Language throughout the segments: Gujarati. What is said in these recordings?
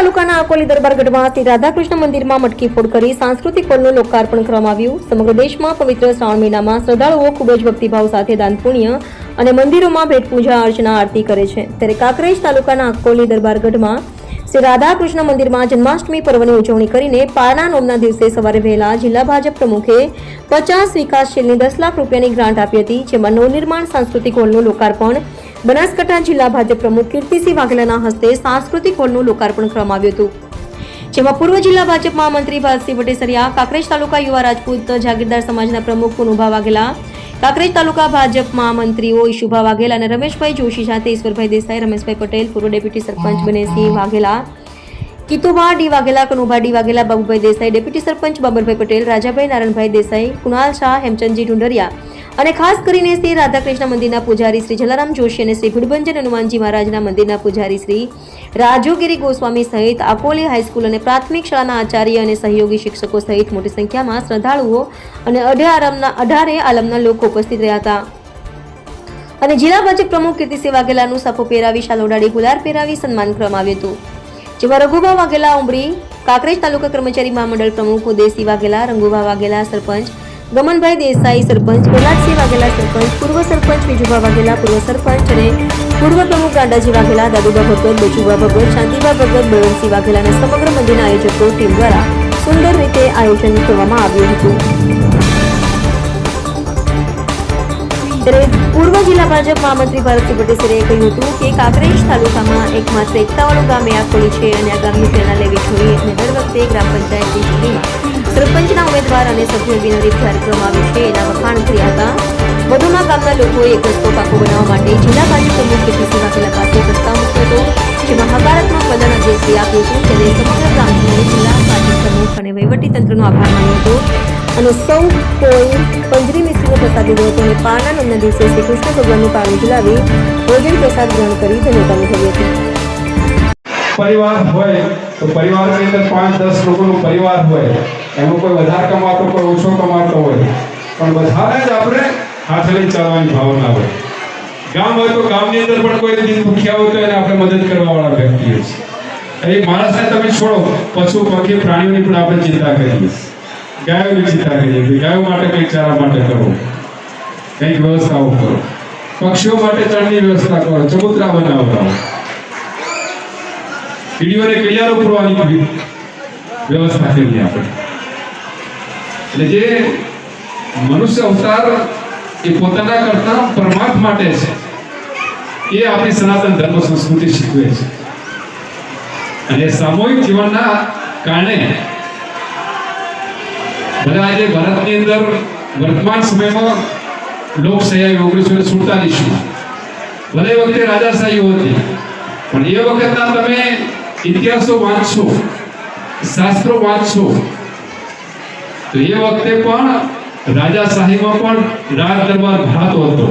તાલુકાના અકોલી દરબારગઢમાં શ્રી રાધાકૃષ્ણ મંદિરમાં મટકી ફોડ કરી સાંસ્કૃતિક હોલનું લોકાર્પણ કરવામાં આવ્યું. સમગ્ર દેશમાં પવિત્ર શ્રાવણ મહિનામાં શ્રદ્ધાળુઓ ખૂબ જ ભક્તિભાવ સાથે દાન પુણ્ય અને મંદિરોમાં ભેટ પૂજા, અર્ચના, આરતી કરે છે. ત્યારે કાંકરેજ તાલુકાના અકોલી દરબારગઢમાં શ્રી રાધાકૃષ્ણ મંદિરમાં જન્માષ્ટમી પર્વની ઉજવણી કરીને પારણા નોમના દિવસે સવારે વહેલા જિલ્લા ભાજપ પ્રમુખે પચાસ વિકાસશીલની દસ લાખ રૂપિયાની ગ્રાન્ટ આપી હતી, જેમાં નવનિર્માણ સાંસ્કૃતિક હોલનું લોકાર્પણ બનાસકાંઠા જિલ્લા ભાજપ પ્રમુખ કીર્તિસિંહ વાઘેલાના હસ્તે સાંસ્કૃતિક હોલનું લોકાર્પણ કરવામાં આવ્યું હતું. જેમાં પૂર્વ જિલ્લા ભાજપ મહામંત્રી ભારતસિંહ પટેસરિયા, કાંકરેજ તાલુકા યુવા રાજપૂત જાગીરદાર સમાજના પ્રમુખ પુનુભા વાઘેલા, કાંકરેજ તાલુકા ભાજપ મહામંત્રીઓ ઈશુભા વાઘેલા અને રમેશભાઈ જોશી સાથે ઈશ્વરભાઈ દેસાઈ, રમેશભાઈ પટેલ, પૂર્વ deputy sarpanch Banesinh Vaghela, Kitubha D Vaghela, Kanubha D Vaghela, Babubhai Desai, deputy sarpanch Babarbhai Patel, Rajabhai Naranbhai Desai, Kunal Shah, Hemchandji Dhundariya અને ખાસ કરીને શ્રી રાધાકૃષ્ણ મંદિરના પૂજારી શ્રી જલારામ જોશી અને શ્રી ભીડભંજન હનુમાનજી મહારાજના મંદિરના પૂજારી શ્રી રાજોગીરી ગોસ્વામી સહિત આકોલી હાઈસ્કૂલ અને પ્રાથમિક શાળાના આચાર્ય અને સહયોગી શિક્ષકો સહિત મોટી સંખ્યામાં શ્રદ્ધાળુઓ અને અઢારમના, અઢારે આલમના લોકો ઉપસ્થિત રહ્યા હતા. અને જિલ્લા ભાજપ પ્રમુખ કીર્તિસિંહ વાઘેલાનું સાફો પહેરાવી, શાલ ઓઢાડી ગુલાર પહેરાવી સન્માન કરવામાં આવ્યું હતું. જેમાં રઘુભા વાઘેલા ઉમરી, કાંકરેજ તાલુકા કર્મચારી મહામંડળ પ્રમુખ ઉદયસિંહ વાઘેલા, રંગુભા વાઘેલા, સરપંચ ગમનભાઈ દેસાઈ સરપંચ, પ્રહલાદસિંહ વાઘેલા સરપંચ, પૂર્વ સરપંચ વિજુભા વાઘેલા, પૂર્વ સરપંચ અને પૂર્વ પ્રમુખ ગાંડાજી વાઘેલા, દાદુભા ભગત, બચુભા ભગત, શાંતિભા ભગત, બળવંતસિંહ વાઘેલાના સમગ્ર મંદિરના આયોજકો ટીમ દ્વારા સુંદર રીતે આયોજન કરવામાં આવ્યું હતું. ત્યારે પૂર્વ જિલ્લા ભાજપ મહામંત્રી ભારતસિંહ પટેસરે કહ્યું હતું કે કાંકરેજ તાલુકામાં એકમાત્ર એકતાવાળું ગામ એ આકોલી છે અને આ ગામની પ્રેરણા લેવી જોઈએ. અને દર વખતે ગ્રામ પંચાયતની ચૂંટણીમાં સરપંચના ઉમેદવાર અને સભ્યો બિનહરીફ કાર્યક્રમ આવે છે. એના વખાણ કર્યા હતા. વધુમાં ગામના લોકોએ એક રસ્તો પાકો બનાવવા માટે જિલ્લા ભાજપ પ્રમુખ કીર્તિસિંહ વાઘેલા પાસે પ્રસ્તાવ મૂક્યો હતો જેમાં હકારાત્મક વલણ અજયસિંહ આપ્યું હતું તેને સમગ્ર ગામજનોએ જિલ્લા ભાજપ પ્રમુખ અને વહીવટીતંત્રનો આભાર માન્યો હતો. અને સૌ કોઈ પંજરી મિશ્રીનો પ્રસાદ લીધો હતો અને નોમના દિવસે શ્રી કૃષ્ણ ભગવાનનું પાણી ઝુલાવી ભોજન પ્રસાદ ગ્રહણ કરી ધન્યતા અનુભવી હતી. પરિવાર હોય તો પરિવારની અંદર પાંચ દસ લોકોનો પરિવાર હોય એમાં કોઈ વધારે કમાતો કોઈ ઓછો કમાતો હોય, પણ બધાને જ આપણે હાથ લઈને ચાલવાની ભાવના હોય. ગામ હોય તો ગામની અંદર પણ કોઈ દિન ભૂખ્યા હોય તો એને આપણે મદદ કરવા વાળા વ્યક્તિઓ છે એ માણસને તમે છોડો, પશુ પક્ષી પ્રાણીઓની પણ આપણે ચિંતા કરીએ. ગાયોની ચિંતા કરીએ ગાયો માટે કંઈક ચારા માટે કરો. કંઈક વ્યવસ્થાઓ કરો. પક્ષીઓ માટે ચણની વ્યવસ્થા કરો, ચબૂતરા બનાવડાવો કીડીઓને કડિયારો ઉપરવાની વ્યવસ્થા કરીએ આપણે. એટલે જે મનુષ્ય અવતાર એ પોતાના કરતા પરમાર્થ માટે છે, એ આપણી સનાતન ધર્મ સંસ્કૃતિ શીખવે છે. અને સામૂહિક જીવનના કારણે ભલે આજે ભારતની અંદર વર્તમાન સમયમાં લોકશાહી ઓગણીસો ને સુડતાલીસમાં ભલે વખતે રાજાશાહીઓ હતી, પણ એ વખતના તમે ઇતિહાસો વાંચશો, શાસ્ત્રો વાંચશો તો એ વખતે પણ રાજા રાજાશાહીમાં પણ રાજ દરબાર ભરાતો હતો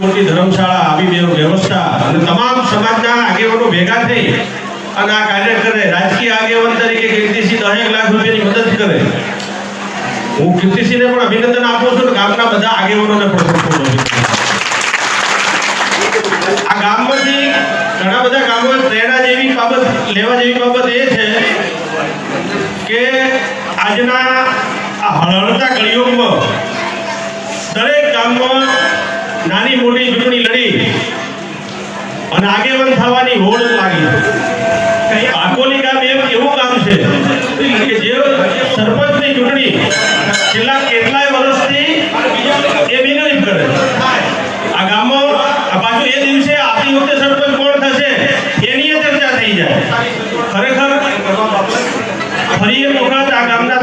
મોટી ધર્મશાળા, આવી બે વ્યવસ્થા અને તમામ સમાજના આગેવાનો ભેગા થઈ અને આ કાર્ય કરે રાજકીય આગેવાન તરીકે કીર્તિસિંહ દહેક લાખ રૂપિયાની મદદ કરે હું કીર્તિસિંહને પણ અભિનંદન આપું છું ગામના બધા આગેવાનોને પણ. આ ગામમાંથી ઘણા બધા ગામો પ્રેરણા જેવી બાબત, લેવા જેવી બાબત એ છે કે આજના આ કળિયુગમાં દરેક ગામમાં નાની મોટી ચૂંટણી લડી અને આગેવાન થવાની હોડ લાગી. આકોલી ગામ એમ એવું ગામ છે કે જે સરપંચની ચૂંટણી છેલ્લા કેટલાય વર્ષથી એ બિનહરીફ કરે. આ ગામમાં આ પાછું એ દિવસે આપણી વખતે સરપંચ કોણ થશે એની ચર્ચા થઈ જાય. ખરેખર ફરી એક વખત આ ગામના